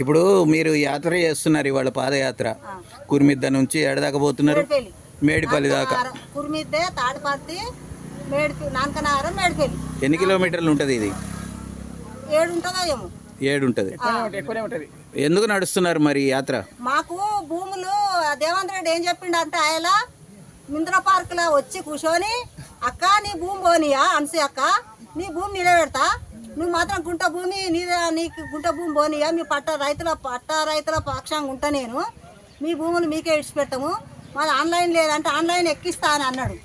ఇప్పుడు మీరు యాత్ర చేస్తున్నారు ఇవాళ పాదయాత్ర. కురిమిద్ద నుంచి ఎడదాకా పోతున్నారు? మేడిపల్లి. దాకా. కురిమిద్దే తాడిపత్తి మేడిపి నానకనారం మేడిపల్లి. ఎన్ని కిలోమీటర్లు ఉంటుంది ఇది? ఏడు ఉంటుందో ఏమో ఏడు ఉంటుంది. ఎందుకు నడుస్తున్నారు మరి ఈ యాత్ర? మాకు భూములు దేవేంద్ర రెడ్డి ఏం చెప్పిండు అంటే ఆయన మింద్ర పార్కులో వచ్చి కూర్చొని అక్క నీ భూమి పోనీయా అన్సి అక్క నీ భూమి నిలబెడతా నువ్వు మాత్రం గుంట భూమి నీ నీకు గుంట భూమి పోనీయా? మీ పట్ట రైతుల పట్ట రైతుల పక్షంగా ఉంటా నేను. మీ భూములు మీకే ఇడిచిపెట్టము. మాది ఆన్లైన్ లేదంటే ఆన్లైన్ ఎక్కిస్తా అని అన్నాడు.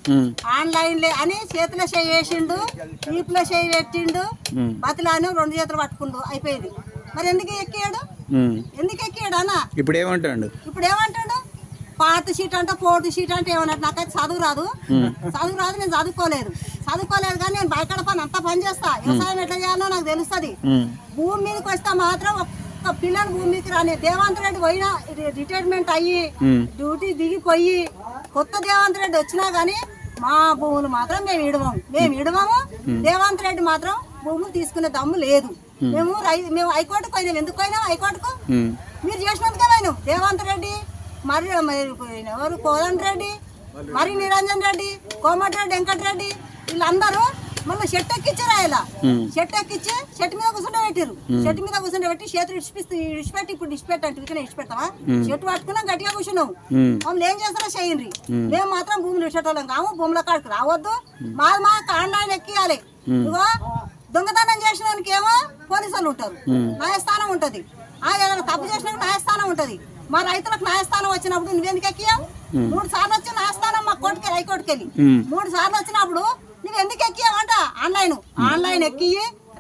ఆన్లైన్ లే అని చేతిలో చేయి వేసిండు ఈపులో చేయి పెట్టిండు బతిలాని రెండు చేతులు పట్టుకుండు అయిపోయింది. మరి ఎందుకు ఎక్కాడు. ఎందుకు ఎక్కాడు అన్న? ఇప్పుడు ఏమంటాడు? ఇప్పుడు ఏమంటాడు? పాత సీట్ అంటే పోటు సీట్ అంటే ఏమన్నట్టు నాకైతే చదువు రాదు. చదువు రాదు నేను చదువుకోలేదు. చదువుకోలేదు కానీ నేను బయట పని అంతా పని చేస్తా. వ్యవసాయం ఎట్లా చేయాలో నాకు తెలుస్తుంది. భూమి మీదకి వస్తే మాత్రం ఒక్క పిల్లలు భూమి మీదకి రాని. దేవాంత్ రెడ్డి పోయినా రిటైర్మెంట్ అయ్యి డ్యూటీ దిగిపోయి కొత్త దేవాంత్ రెడ్డి వచ్చినా గానీ మా భూములు మాత్రం మేము ఇడవము. మేము ఇడవము. దేవాంత్ రెడ్డి మాత్రం భూములు తీసుకునే దమ్ము లేదు. మేము. మేము హైకోర్టుకు పోయినాం. ఎందుకు పోయినాం హైకోర్టుకు? మీరు చేసినందుకే పోయినాం. దేవాంత్ రెడ్డి మరి మరి ఎవరు? కోదండ్ రెడ్డి మరి నిరంజన్ రెడ్డి కోమటిరెడ్డి వెంకటరెడ్డి వీళ్ళందరూ మళ్ళీ షెట్ ఎక్కిచ్చారు ఆయన షెట్ ఎక్కిచ్చి షెట్ మీద కూర్చుంటే పెట్టారు షెట్ మీద కూర్చుంటే పెట్టి చేతులు ఇడిచిపిస్తూ ఇడిచిపెట్టి ఇప్పుడు ఇడిచిపెట్టి అంటే ఇకనే ఇడిచిపెడతావా షెట్ పట్టుకున్నాం గట్టిగా కూర్చున్నాం మమ్మల్ని ఏం చేస్తారో చేయండి. మేము మాత్రం భూములు ఇచ్చేటోళ్ళం కాము భూముల కాడికి రావద్దు. మాది మా కాండాన్ని ఎక్కియాలి. ఇదిగో దొంగతనం చేసిన వానికి ఏమో పోలీసులు ఉంటారు. న్యాయస్థానం ఉంటది. ఆ ఏదైనా తప్పు చేసిన న్యాయస్థానం ఉంటది. మా రైతులకు న్యాయస్థానం వచ్చినప్పుడు నువ్వెందుకు ఎక్కియావు మూడు సార్లు వచ్చి న్యాయస్థానం మా కోర్టుకి హైకోర్టుకి వెళ్ళి. మూడు సార్లు వచ్చినప్పుడు నువ్వు ఎందుకు ఎక్కియావంట ఆన్లైన్ ఆన్లైన్ ఎక్కి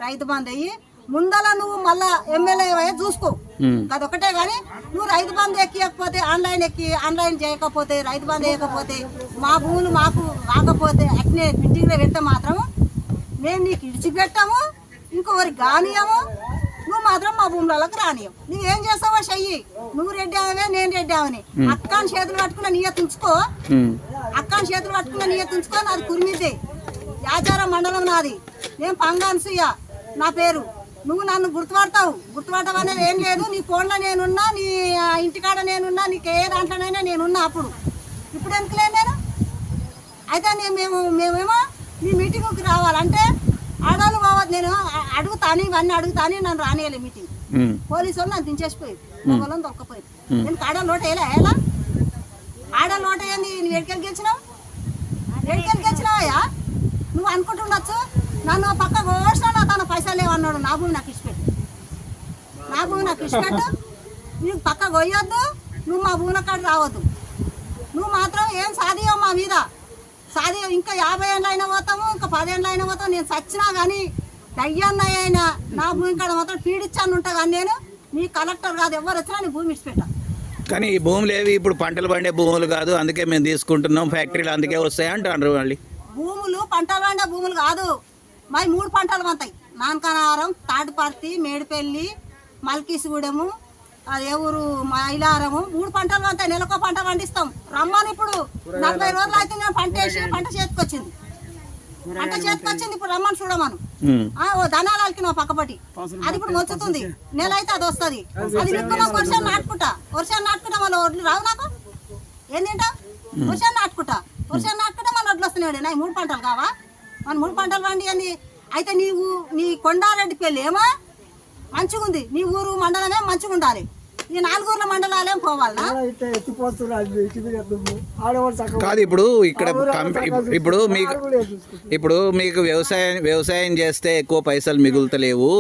రైతు బంద్ అయ్యి ముందల నువ్వు మళ్ళా ఎమ్మెల్యే అయ్యే చూసుకో. అదొకటే కానీ నువ్వు రైతు బంధు ఎక్కియకపోతే ఆన్లైన్ ఎక్కి ఆన్లైన్ చేయకపోతే రైతు బంధు వేయకపోతే మా భూములు మాకు రాకపోతే అట్నే బిడ్డింగ్లో పెడితే మాత్రం మేము నీకు ఇడిచిపెట్టాము ఇంకొకరికి నువ్వు మాత్రం మా భూములలోకి రానియం నువ్వు ఏం చేస్తావో చెయ్యి. నువ్వు రెడ్డి అవే నేను రెడ్డి అవని అక్కని చేతులు పట్టుకున్న నీయ తుంచుకో. అక్కని చేతులు పట్టుకున్న నీయ తుంచుకో నాది కురిమిద్ది. యాచారం మండలం నాది. నేను పంగాన్సయ్య నా పేరు. నువ్వు నన్ను గుర్తుపడతావు. గుర్తుపడటం అనేది ఏం లేదు. నీ ఫోన్లో నేనున్నా నీ ఇంటికాడ నేనున్నా నీకు ఏ దాంట్లోనైనా నేనున్నా అప్పుడు. ఇప్పుడు ఎందుకు లేను నేను? అయితే నేను మేము మేమేమో నీ మీటింగ్కి రావాలంటే ఆడవాళ్ళు పోవద్దు నేను అడుగుతాను ఇవన్నీ అడుగుతాను నన్ను రానియాలి మీటింగ్. పోలీసు వాళ్ళు నన్ను దించేసిపోయి వాళ్ళని దొరకపోయి నేను ఆడ లోట వేయలే ఎలా? ఆడ లోట ఏంది? నువ్వు ఎడికెళ్ళి గెలిచినావు? ఎడికెళ్ళి గెలిచినావయ్యా? నువ్వు అనుకుంటుండొచ్చు. నన్ను పక్క కోసిన నా తన పైసలు లేవన్నాడు నా భూమి నాకు ఇచ్చిపెట్టు. నా భూమి నాకు ఇచ్చిపెట్టు. నీకు పక్క కొయ్యొద్దు. నువ్వు మా భూమి కాడ రావద్దు. నువ్వు మాత్రం ఏం సాధియో మా మీద. సాధియో ఇంకా యాభై ఏళ్ళు అయినా పోతాము ఇంకా పదేళ్ళు అయినా పోతాము. నేను చచ్చినా కానీ దయ్యాన్న అయినా నా భూమి కాడ మాత్రం పీడిచ్చాను ఉంటా కానీ నేను నీ కలెక్టర్ కాదు ఎవరు వచ్చినా నీ భూమి ఇచ్చిపెట్టా కానీ ఈ భూములు ఏవి? ఇప్పుడు పంటలు పండే భూములు కాదు అందుకే మేము తీసుకుంటున్నాం ఫ్యాక్టరీలు అందుకే వస్తాయి అంటారు మళ్ళీ. భూములు పంటలు పండే భూములు కాదు. మావి మూడు పంటలు పంతాయి. నానకనారం తాటిపర్తి మేడిపల్లి మల్కీసిగూడెము అది ఎవరు మైలారము. మూడు పంటలు పంతాయి నెలకో పంట పండిస్తాం. రమ్మని ఇప్పుడు నలభై రోజులు అయితే నేను పంట వేసి పంట చేతికి వచ్చింది పంట చేతికి వచ్చింది ఇప్పుడు రమ్మని చూడమను. ఓ ధనాలు అలికిన పక్కపటి. అది ఇప్పుడు వచ్చుతుంది నెల అయితే అది వస్తుంది. అది వర్షాన్ని నాటుకుంటా. వర్షాన్ని నాటుకుంటా మళ్ళీ వడ్లు రావు నాకు. ఏం తింటా వర్షాన్ని నాటుకుంటా. వర్షాన్ని నాటుకుంటా మళ్ళీ వడ్లు వస్తున్నాయి నా మూడు పంటలు కావా? మన మూడు పంటలు పండి అని అయితే నీవు నీ కొండారెడ్డి పెళ్ళి ఏమో? మంచిగా ఉంది నీ ఊరు మండలమే మంచిగా ఉండాలి ఈ నాలుగూర్ల మండలాలేం పోవాలనా? కాదు ఇప్పుడు ఇక్కడ ఇప్పుడు మీకు ఇప్పుడు మీకు వ్యవసాయం వ్యవసాయం చేస్తే ఎక్కువ పైసలు మిగులుతలేవు.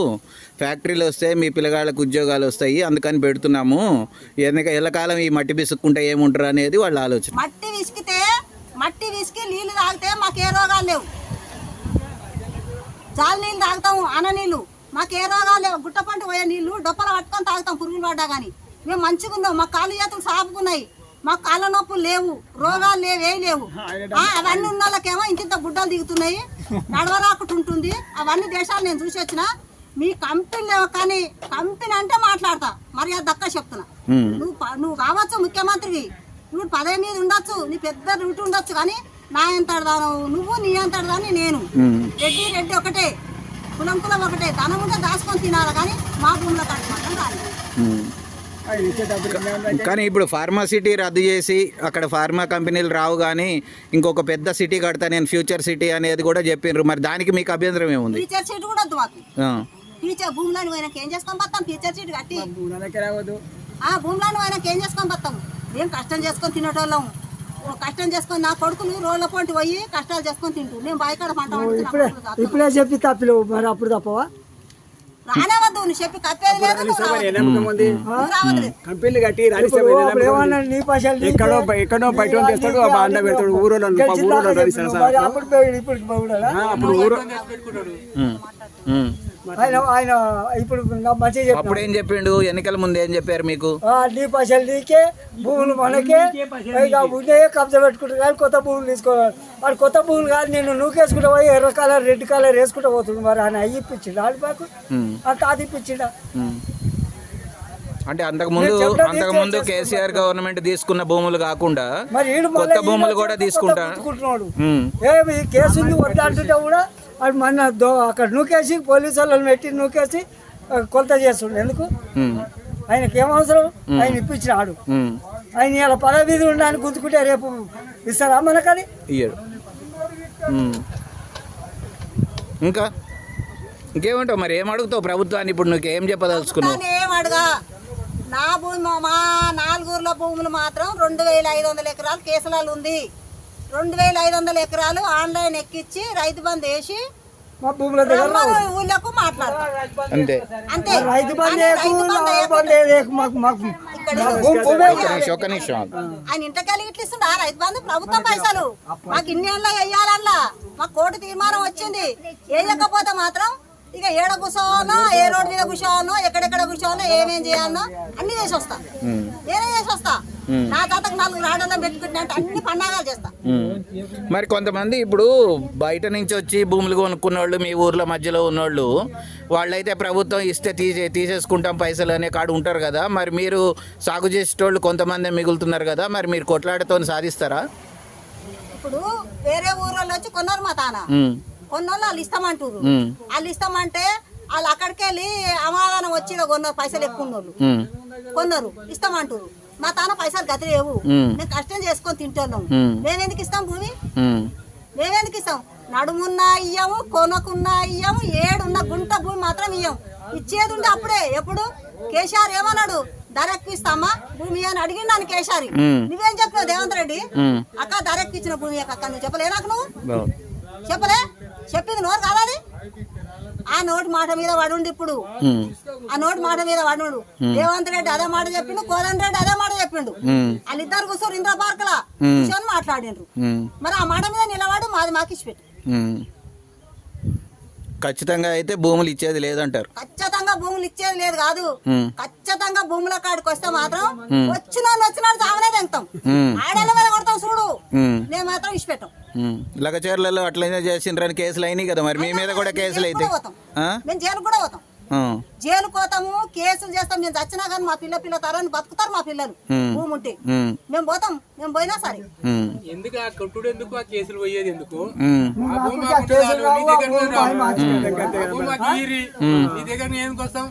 ఫ్యాక్టరీలు వస్తే మీ పిల్లగాళ్ళకు ఉద్యోగాలు వస్తాయి అందుకని పెడుతున్నాము. ఎందుక ఎల్లకాలం ఈ మట్టి బిసుక్కుంటే ఏముంటారు అనేది వాళ్ళ ఆలోచన. మట్టి విసికితే మట్టి విసికి నీళ్ళు తాగితే మాకు ఏ రోగాలు లేవు. జాలి నీళ్ళు తాగుతాము అన్న నీళ్ళు. మాకు ఏ రోగాలు లేవు. గుట్ట పంట పోయే నీళ్ళు డొప్పలు పట్టుకొని తాగుతాం పురుగులు పడ్డా కానీ మేము మంచిగా ఉన్నాం. మా కాళ్ళు చేతులు సాపుకున్నాయి. మాకు కాళ్ళ నొప్పులు లేవు. రోగాలు లేవు ఏ లేవు. అవన్నీ ఉన్న వాళ్ళకేమో ఇంత గుడ్డలు దిగుతున్నాయి. నడవరాకుట ఉంటుంది. అవన్నీ దేశాలు నేను చూసి వచ్చిన మీ కంపెనీ లేవు కానీ కంపెనీ అంటే మాట్లాడతా. మరి అది దక్క చెప్తున్నా. నువ్వు నువ్వు కావచ్చు ముఖ్యమంత్రివి నువ్వు పదవి మీద ఉండొచ్చు. నీ పెద్ద రూట్ ఉండొచ్చు కానీ నా ఎంత నువ్వు నీ ఎంత దాని నేను. రెడ్డి రెడ్డి ఒకటే. కులం కులం ఒకటే. ధనం ఉంటే దాచుకొని తినాలి కానీ మా భూమిలో మాత్రం కానీ ఇప్పుడు ఫార్మాసిటీ రద్దు చేసి అక్కడ ఫార్మా కంపెనీలు రావు కానీ ఇంకొక పెద్ద సిటీ కడతా నేను ఫ్యూచర్ సిటీ అనేది కూడా చెప్పిండ్రు మరి దానికి మీకు అభ్యంతరం ఏముంది? టీచర్ సీట్ కూడా వద్దు మాకు. భూమిలోని పోయినాక ఏం చేసుకొని పోతాం టీచర్ సీట్ కట్టి. భూములకే రావద్దు. ఆ భూమిలోని పోయినాక ఏం చేసుకొని పోతాం మేము కష్టం చేసుకొని తినేటోళ్ళం. కష్టం చేసుకొని నా కొడుకులు రోడ్ల పొంటి పోయి కష్టాలు చేసుకొని తింటూ. మేము బాయికాడ పంట ఇప్పుడే. ఇప్పుడే చెప్పి తప్పిలేవు మరి అప్పుడు తప్పవా? రానేవద్దు నువ్వు చెప్పి కప్పేది లేదు నువ్వు రావద్దు. ఉంది నువ్వు రావద్దు. కంపెనీలు కట్టి ఇప్పుడు అప్పుడు ఏమన్నా నీ పైసలు ఎక్కడో బయ- ఎక్కడో బయట వాళ్ళు తెస్తాడు, ఆ బాండ పెడతాడు, ఊరోళ్ళు వాళ్ళు, గెలిచిన ఊరోళ్ళు దాకా వాళ్ళు ఇస్తారు మరి అప్పుడు పోయి ఇప్పుడు పోవుడా? అప్పుడు ఊరు. ఆయన ఆయన ఇప్పుడు మంచిగా అప్పుడు ఏం చెప్పిండు? ఎన్నికల ముందు ఏం చెప్పారు మీకు? ఆ, నీ పైసలు నీకే భూములు మనకే. ఉండే కబ్జా పెట్టుకుంటారు కానీ కొత్త భూములు తీసుకోవాలి. వాడు కొత్త భూములు కాదు నేను నూకేసుకుంటా పోయి ఎర్ర కలర్ రెడ్ కలర్ వేసుకుంటా పోతుంది. మరి ఆయన అయ్యి ఇప్పించిండు. ఆడి మాకు అంత అది ఇప్పించిండా? ఉమ్. అంటే అంతకుముందు అంతకుముందు. కేసీఆర్ గవర్నమెంట్ తీసుకున్న భూములు కాకుండా కొత్త భూములు కూడా తీసుకుంటా. ఏమి కేసులు వద్దంటుంటే కూడా అది మన దో- అక్కడ నూకేసి పోలీసు వాళ్ళని పెట్టి నూకేసి కొలత చేస్తుండే. ఎందుకు? ఆయనకి ఏం అవసరం? ఆయన ఇప్పించినాడు. ఆయన ఇలా పదవి మీద ఉండడానికి గుంజుకుంటే రేపు ఇస్తారా మనకని ఇయ్యడు. ఇంకా? ఇంకేమంటావు మరి? ఏం అడుగుతావు ప్రభుత్వాన్ని ఇప్పుడు? నువ్వు ఏం చెప్పదలుచుకున్నావు? ఏం అడగా? నా భూమి మా- మా నాలుగూర్ల భూములు మాత్రం రెండు వేల ఐదు వందల ఎకరాలు కేసులాలు ఉంది. రెండు వేల ఐదు వందల ఎకరాలు ఆన్లైన్ ఎక్కిచ్చి రైతు బంధు వేసి మా భూముల దగ్గర రమ్మను ఊళ్ళకు మాట్లాడతాం. అంతే. అంతే. రైతు బంధు ఆయన నిమిషం ఇంటికెళ్ళి ఇట్లా ఇస్తుండ. రైతు బంధు ప్రభుత్వం పైసలు. మాకు ఇన్ని ఏళ్ళ వెయ్యాలల్లా మాకు కోర్టు తీర్మానం వచ్చింది. వేయకపోతే మాత్రం ఇక ఏడ కూర్చోవాలో ఏ రోడ్డు మీద కూర్చోవాలో ఎక్కడెక్కడ కూర్చోవాలో ఏమేం చేయాలో అన్ని చేసి వస్తా. నేనే చేసి వస్తా. నా తాతకు నాలుగు రాడలో పెట్టుకుంటున్నట్టు అన్ని పండగలు చేస్తా. ఉమ్. మరి కొంతమంది ఇప్పుడు బయట నుంచి వచ్చి భూములు కొనుక్కున్న వాళ్ళు మీ ఊర్ల మధ్యలో ఉన్నోళ్ళు వాళ్ళైతే ప్రభుత్వం ఇస్తే తీసే తీసేసుకుంటాం పైసలు అనే కాడు ఉంటారు కదా. మరి మీరు సాగు చేసేటోళ్ళు కొంతమంది మిగులుతున్నారు కదా. మరి మీరు కొట్లాటతో సాధిస్తారా? ఇప్పుడు వేరే ఊరోళ్ళు వచ్చి కొన్నారు మా తాన. కొన్నోళ్ళు వాళ్ళు ఇస్తామంటారు వాళ్ళు ఇస్తామంటే వాళ్ళు అక్కడికి వెళ్ళి అమాదానం వచ్చి కొన్నారు పైసలు ఎక్కువ కొన్నారు ఇస్తామంటారు మా తాన పైసలు గతి లేవు. మ్మ్. కష్టం చేసుకొని తింటున్నాం. మ్మ్. మేమెందుకు ఇస్తాం భూమి? మేమెందుకు ఇస్తాం నడుమున్నా ఇయ్యము కొనకున్నా ఇయ్యము ఏడున్న గుంట భూమి మాత్రం ఇయ్యం. ఇచ్చేది ఉంటే అప్పుడే. ఎప్పుడు? కేసీఆర్ ఏమన్నాడు? ధర ఎక్కువ ఇస్తామా భూమి అని అడిగిండు నన్ను మ్మ్. నువ్వేం చెప్పినావు రేవంత్ రెడ్డి. అక్క ధర ఎక్కువ ఇచ్చిన భూమి అక్క నువ్వు చెప్పలే నాకు నువ్వు. చెప్పలే? చెప్పింది నోరు కాదా అది? ఆ నోటి మాట మీద పడుండి ఇప్పుడు. ఆ నోటి మాట మీద పడుండు. రేవంత్ రెడ్డి అదే మాట చెప్పిండు కోదండ రెడ్డి అదే మాట చెప్పిండు. వాళ్ళిద్దరు కూర్చొని ఇంద్ర పార్క్ లా కూర్చొని మాట్లాడిండ్రు. మరి ఆ మాట మీద నిలబడి మాది మాకు ఇచ్చి పెట్టు. ఉమ్. ఖచ్చితంగా అయితే భూములు ఇచ్చేది లేదంటారు. ఖచ్చితంగా భూములు ఇచ్చేది లేదు కాదు. ఖచ్చితంగా భూముల కాడికి వస్తే మాత్రం వచ్చిన వచ్చినాడు చావనే తెంగుతాం. ఆడల మీద కొడతాం చూడు. నేను మాత్రం ఇచ్చి పెట్టాం. ఉమ్. లగచర్లలో అట్లనే చేసిండ్రని కేసులు అయినాయి కదా మరి మీ మీద కూడా కేసులు అయితే? మేము జైలు కూడా పోతాం. జైలు పోతాము కేసులు చేస్తాం. మేము చచ్చినా కానీ మా పిల్ల పిల్ల తరాన్ని బతుకుతారు మా పిల్లలు. భూమి ఉంటే. మేము పోతాం. మేము పోయినా సరే. ఎందుకు ఆ కొట్టుడు ఎందుకు? ఆ కేసులు పోయేది ఎందుకు? మాకు మాకు నీ దగ్గర. మాకు మాకు వస్తాం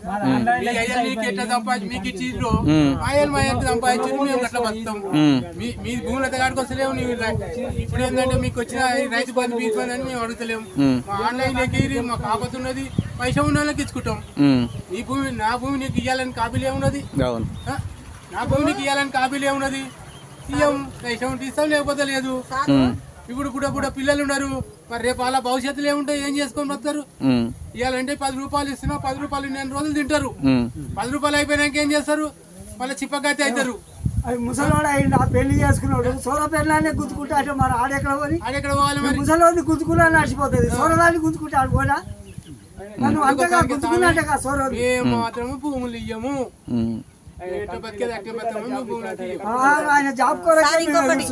మీ అయ్యా నీకు ఎట్లా సంపాదించి మీకు ఇచ్చిర్రు? మా అయ్యలు మా అయ్యకి సంపాదించారు మేము అట్లా బతుకుతాం. ఉమ్, మీ మీ భూములు ఎంత కాడికి వస్తలేవు నీవు ఇలా. ఇప్పుడు ఏంటంటే మీకు వచ్చిన రైతు బంధు బీజ్ బంధు అని మేము అడుగుతలేము. ఉమ్. మా ఆన్లైన్ ఎగిరి మా కాకపోతున్నది పైసా ఉన్న వాళ్ళకి ఇచ్చుకుంటాం. నీ భూమి నా భూమి నీకు ఇవ్వాలని కాబీలు ఏమున్నది అవును? నా భూమి నీకు ఇవ్వాలని కాబీలు ఏమున్నది ఇయ్యం ఉంటే ఇస్తాం లేకపోతే లేదు. ఇప్పుడు కూడా కూడా పిల్లలు ఉన్నారు మరి రేపు అలా భవిష్యత్తులో ఏముంటాయి? ఏం చేసుకొని వస్తారు ఇవ్వాలంటే పది రూపాయలు ఇస్తున్నా పది రూపాయలు నేను రోజులు తింటారు. పది రూపాయలు అయిపోయినాక ఏం చేస్తారు? మళ్ళీ చిప్పగతి అవుతారు. అది ముసలోడు అయింది ఆ పెళ్ళి చేసుకున్నాడు. సోర పెళ్ళాన్ని అంటే మరి ఆడెక్కడ పోయి ఆడెక్కడ పోవాలి ముసలోని గుంజుకున్నా నడిచిపోతుంది. సోరదాన్ని గుంజుకుంటాడు కూడా మేము మాత్రము భూములు ఇయ్యము. ఆయన జాబ్ ఇంకొకటి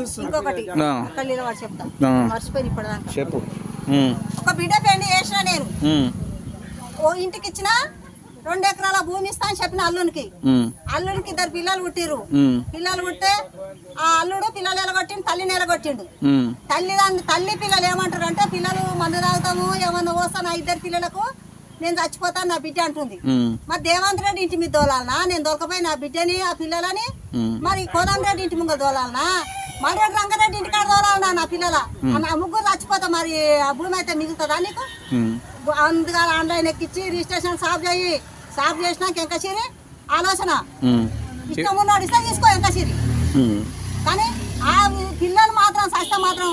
చెప్తా. మర్చిపోయి చెప్పు. ఒక బిడ్డ పెళ్ళి చేసిన నేను. ఓ ఇంటికి ఇచ్చిన రెండు ఎకరాల భూమి ఇస్తా అని చెప్పిన అల్లునికి. అల్లునికి ఇద్దరు పిల్లలు పుట్టిరు పిల్లలు పుట్టే ఆ అల్లుడు పిల్లలు ఎలగొట్టిండు తల్లి నిలగొట్టిండు ఉమ్, తల్లి తల్లి పిల్లలు ఏమంటారు అంటే పిల్లలు మందు తాగుతాము ఏమన్నా పోస్తాను ఆ ఇద్దరు పిల్లలకు? నేను చచ్చిపోతాను నా బిడ్డ అంటుంది. మరి దేవాంత్ రెడ్డి ఇంటి మీద దోలాలనా? నేను దొరకపోయి నా బిడ్డని ఆ పిల్లలని. మరి కోదండ రెడ్డి ఇంటి ముంగ దోలాలనా? మల్లరెడ్డి రంగారెడ్డి ఇంటి కాడ దోలాలనా నా పిల్లల? ఆ ముగ్గురు చచ్చిపోతా మరి ఆ భూమి అయితే మిగులుతుందా నీకు? అందుగా ఆన్లైన్ ఎక్కించి రిజిస్ట్రేషన్ సాఫ్ చేయి. సాఫ్ చేసినాక ఎంకసిరి ఆలోచన. ఇష్టం ఉన్నాడు ఇష్టం తీసుకో ఎంకసిరి. కానీ ఆ పిల్లలు మాత్రం సస్త మాత్రం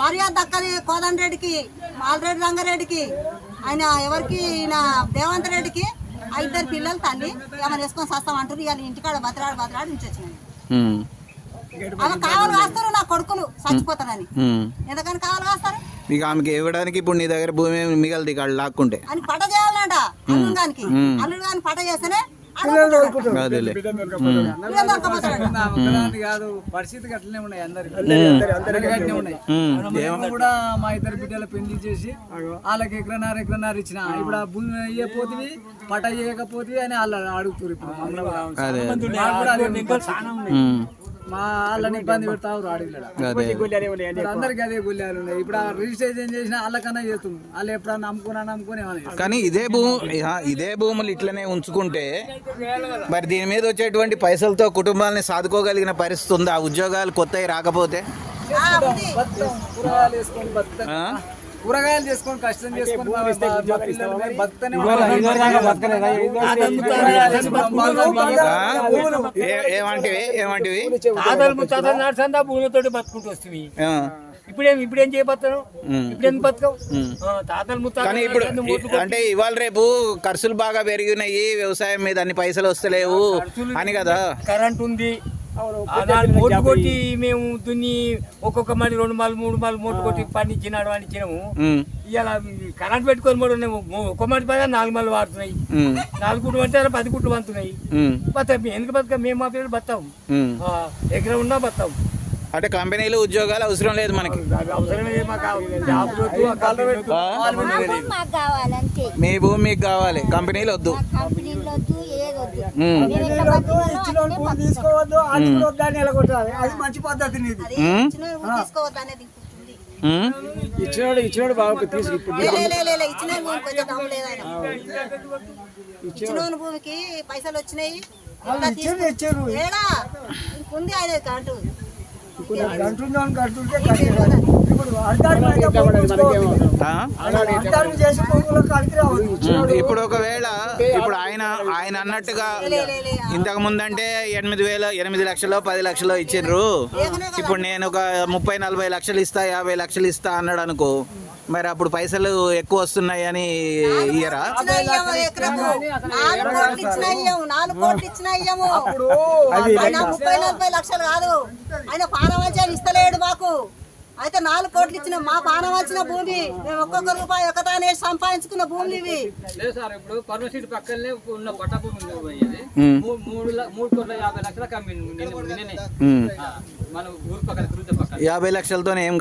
మర్యాద దక్కది కోదండ రెడ్డికి మాలరెడ్డి రంగారెడ్డికి. ఆయన ఎవరికి ఈయన దేవంత్ రెడ్డికి ఆ ఇద్దరు పిల్లలు తల్లి ఏమైనా వేసుకొని సస్తాం అంటారు ఇవాళ ఇంటికాడ బతరాడు బతరాడు నుంచి వచ్చినాయి ఉమ్, ఆమె కావాలి కాస్తారు నా కొడుకులు చచ్చిపోతారని. ఎందుకని కావాలి కాస్తారు ఇక ఆమెకి ఇవ్వడానికి ఇప్పుడు నీ దగ్గర భూమి మిగలదు ఇక్కడ లాక్కుంటే. అని పట చేయాలంట అల్లుడు గానికి. అల్లుడు గాని పట చేస్తేనే కాదు. పరిస్థితి అట్లనే ఉన్నాయి అందరికి. ఉన్నాయి. కూడా మా ఇద్దరు బిడ్డల పెళ్ళి చేసి వాళ్ళకి ఎకరన్నర ఎకరన్నర ఇచ్చిన. ఇప్పుడు ఆ భూమి ఇయ్యపోతుంది పట చేయకపోతే అని వాళ్ళు అడుగుతారు ఇప్పుడు. మా వాళ్ళని ఇబ్బంది పెడతారు అడవిలో అదే అందరికి అదే ఉన్నాయి. ఇప్పుడు రిజిస్ట్రేషన్ చేసిన వాళ్ళకన్నా చేస్తుంది వాళ్ళు ఎప్పుడన్నా నమ్ముకున్నా నమ్ముకుని ఏమన్నా చేస్తారు. కానీ ఇదే భూమి ఇదే భూములు ఇట్లనే ఉంచుకుంటే మరి దీని మీద వచ్చేటువంటి పైసలతో కుటుంబాలని సాదుకోగలిగిన పరిస్థితి ఉందా? ఉద్యోగాలు కొత్తవి రాకపోతే. కూరగాయలు వేసుకొని? కూరగాయలు చేసుకొని కష్టం చేసుకొని ఏమంటివి ఏమంటివి భూమితోటి బతుకుంటూ వస్తుంది ఆ, ఇప్పుడేం ఇప్పుడేం చేయబోతాను. ఇప్పుడు ఎందుకు బతకవు తాతలు ముత్తాతలు కానీ ఇప్పుడు అంటే ఇవాళ రేపు ఖర్చులు బాగా పెరిగినాయి వ్యవసాయం మీద అన్ని పైసలు వస్తలేవు అని కదా కరెంట్ ఉంది ఆనాడు మోటు కొట్టి మేము దున్ని ఒక్కొక్క మడి రెండు మళ్ళీ మూడు మళ్ళీ మోటు కొట్టి పండించినాడు పండించినాము. ఇలా కరెంట్ పెట్టుకొని కూడా ఉన్నాయి. ఒక్క మడి పైన నాలుగు మళ్ళీ వాడుతున్నాయి. నాలుగు గుట్లు పడితే పది గుట్లు పంతున్నాయి బతాం ఎందుకు బతక? మేము మా పిల్లలు బతాం. ఎక్కడ ఉన్నా బతాం. అంటే కంపెనీలు ఉద్యోగాలు అవసరం లేదు మనకి. అది మీ భూమి మీకు కావాలి. కంపెనీలు వద్దు. అది అది మంచి పద్ధతి అది ఇచ్చినోడు ఇచ్చినోడు బాగా తీసుకు ఇచ్చిన భూమికి పైసలు వచ్చినాయి. ఇంకుంది ఆయన అంటూ ఇప్పుడు ఇప్పుడు ఒకవేళ ఇప్పుడు ఆయన ఆయన అన్నట్టుగా. ఇంతకు ముందంటే ఎనిమిది వేల ఎనిమిది లక్షలు పది లక్షలు ఇచ్చిండ్రు. ఇప్పుడు నేను ఒక ముప్పై నలభై లక్షలు ఇస్తా యాభై లక్షలు ఇస్తా అన్నాడు అనుకో. మరి అప్పుడు పైసలు ఎక్కువ వస్తున్నాయి అని ఇయ్యరా? ఆయన ముప్పై నలభై లక్షలు కాదు. ఆయన పానవంచాలు ఇస్తలేడు మాకు. అయితే నాలుగు కోట్లు ఇచ్చిన మా పానవంచిన భూమి మేము ఒక్కొక్క రూపాయి ఒకదాని సంపాదించుకున్న భూములు ఇవి. లేదు సార్ ఇప్పుడు పర్మసీట్ పక్కనే ఉన్న పట్ట భూమి మూడు మూడు కోట్ల యాభై లక్షల మన ఊరు పక్కన తిరుగుతే పక్కన. యాభై లక్షలతో ఏం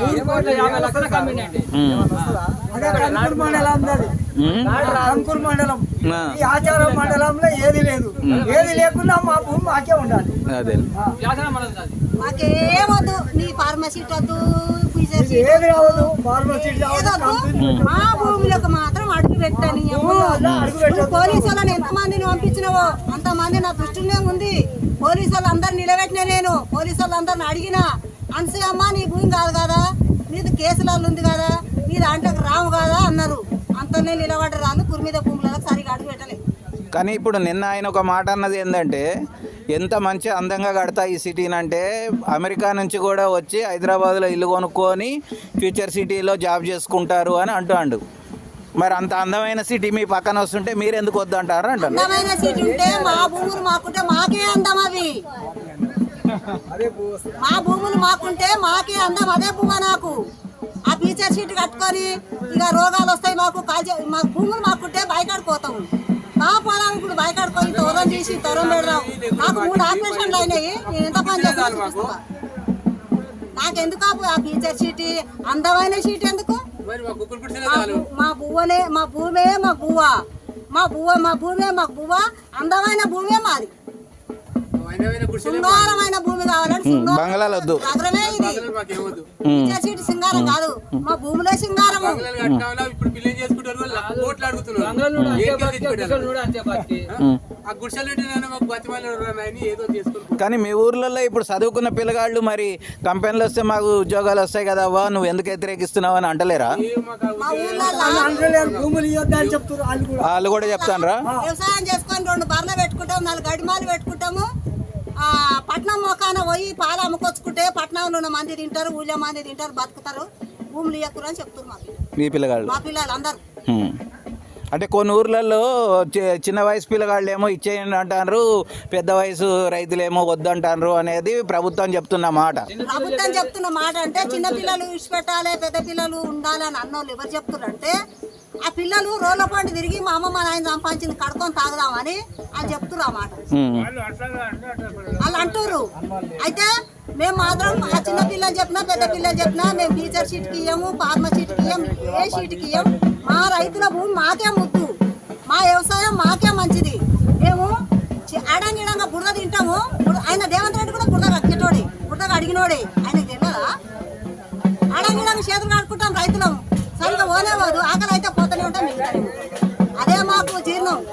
మూడు కోట్ల యాభై లక్షల కమ్మి అండి ఉమ్, అదే కనుకూరు మండలం ఈ ఆచారం మండలంలో ఏది లేదు. ఏది లేకుండా మా భూమి మాకే ఉండాలి. అదే. వ్యాసన మనది అది. మాకేమొద్దు నీ ఫార్మసీ వద్దు మా భూములకు మాత్రం అడుగు పెట్టని పోలీసు వాళ్ళని ఎంత మందిని పంపించినావో అంత మంది నా దృష్టిలోనే ఉంది. పోలీసు వాళ్ళు అందరు నిలబెట్టినా నేను. పోలీసు వాళ్ళు అందరిని అడిగిన అమ్మ నీ భూమి కాదు కదా? నీది కేసులలో ఉంది కదా? నీ దాంట్లోకి రావు కదా? అన్నారు. అంతనే నిలబడ్డ రాళ్ళు కురిమీద భూములకు సరిగా అడుగు పెట్టలే. కానీ ఇప్పుడు నిన్న ఆయన ఒక మాట అన్నది ఏంటంటే ఎంత మంచి అందంగా కడతా ఈ సిటీని అంటే అమెరికా నుంచి కూడా వచ్చి హైదరాబాద్లో ఇల్లు కొనుక్కొని ఫ్యూచర్ సిటీలో జాబ్ చేసుకుంటారు అని అంటాడు మరి అంత అందమైన సిటీ మీ పక్కన వస్తుంటే మీరు ఎందుకు వద్దంటారు అంటారు. అందమైన ఉంటే మా భూములు మాకుంటే మాకే అందం అవి మా భూములు మాకుంటే మాకే అందం అదే భూమా నాకు. ఆ ఫీచర్ షీట్ కట్టుకొని ఇక రోగాలు వస్తాయి మాకు కాల్చే మా భూములు మాకుంటే బయకాడిపోతాము మా పొలం ఇప్పుడు బయకాడుకొని తోరం తీసి తోరం పెడదాం. నాకు మూడు ఆపరేషన్లు అయినాయి. నేను ఎంత పని చేస్తాను. నాకెందుకు ఆ- ఆ ఫీచర్ షీట్ అందమైన షీట్ ఎందుకు? మా బువ్వనే మా భూమే మా బువ్వ. మా బువ్వ మా భూమే మా బువ్వ. అందమైన భూమే మాది. శృంగారమైన భూమి కావాలని శృంగారం బంగ్లాలు వద్దు. నగరమే ఇది. మాకేమొద్దు ఇచ్చే సీటు సింగారం కాదు. మా భూములే సింగారము. ఇప్పుడు చేసుకుంటారు కోట్లు అడుగుతున్నారు. కానీ మీ ఊర్లలో ఇప్పుడు చదువుకున్న పిల్లగాళ్ళు మరి కంపెనీలు వస్తే మాకు ఉద్యోగాలు వస్తాయి కదా అవ్వ నువ్వు ఎందుకు వ్యతిరేకిస్తున్నావు అని అంటలేరా? వాళ్ళు కూడా. వాళ్ళు కూడా చెప్తానరా వ్యవసాయం చేసుకొని రెండు బర్రెలు పెట్టుకుంటాము నాలుగు గడిమాలు పెట్టుకుంటాము. పట్నం మొఖాన పోయి పాలు అమ్ముకొచ్చుకుంటే పట్నంలో ఉన్న మంది తింటారు ఊళ్ళో మంది తింటారు బతుకుతారు. భూములు ఇయ్యకురు అని చెప్తున్నారు మీ పిల్లగాళ్ళు? మా పిల్లలు అందరు. అంటే కొన్ని ఊర్లలో చిన్న వయసు పిల్లగాళ్ళు ఏమో ఇచ్చేయండి అంటారు పెద్ద వయసు రైతులేమో వద్దంటారు అనేది ప్రభుత్వం చెప్తున్న మాట. ప్రభుత్వం చెప్తున్న మాట అంటే చిన్న పిల్లలు విడిచిపెట్టాలి పెద్ద పిల్లలు ఉండాలి అని అన్నోళ్ళు ఎవరు చెప్తున్నారు అంటే ఆ పిల్లలు రోడ్ల పాటు తిరిగి మా అమ్మ మా నాయన సంపాదించింది కడుకొని తాగుదామని అని చెప్తున్నారు ఆ మాట హ్మ్. వాళ్ళు అంటారు అయితే మేము మాత్రం ఆ చిన్న పిల్లలు చెప్పినా పెద్ద పిల్లలు చెప్పినా మేము టీచర్ షీట్కి ఇయ్యము ఫార్మర్ షీట్కి ఇయ్యం ఏ షీట్కి ఇయ్యం మా రైతుల భూమి మాకే ముద్దు. మా వ్యవసాయం మాకే మంచిది. మేము ఆడంగిడంగా బురద తింటాము. ఆయన దేవంత్ రెడ్డి కూడా బురద కక్కేటోడే బురద అడిగినోడే ఆయనకి తెలియదా ఆడంగిడంగా చేతులు కడుకుంటాం రైతులం. సరిగ్గా పోనేవాదు ఆకలి అయితే ఉంటాం మిగతాది. అదే మాకు జీర్ణం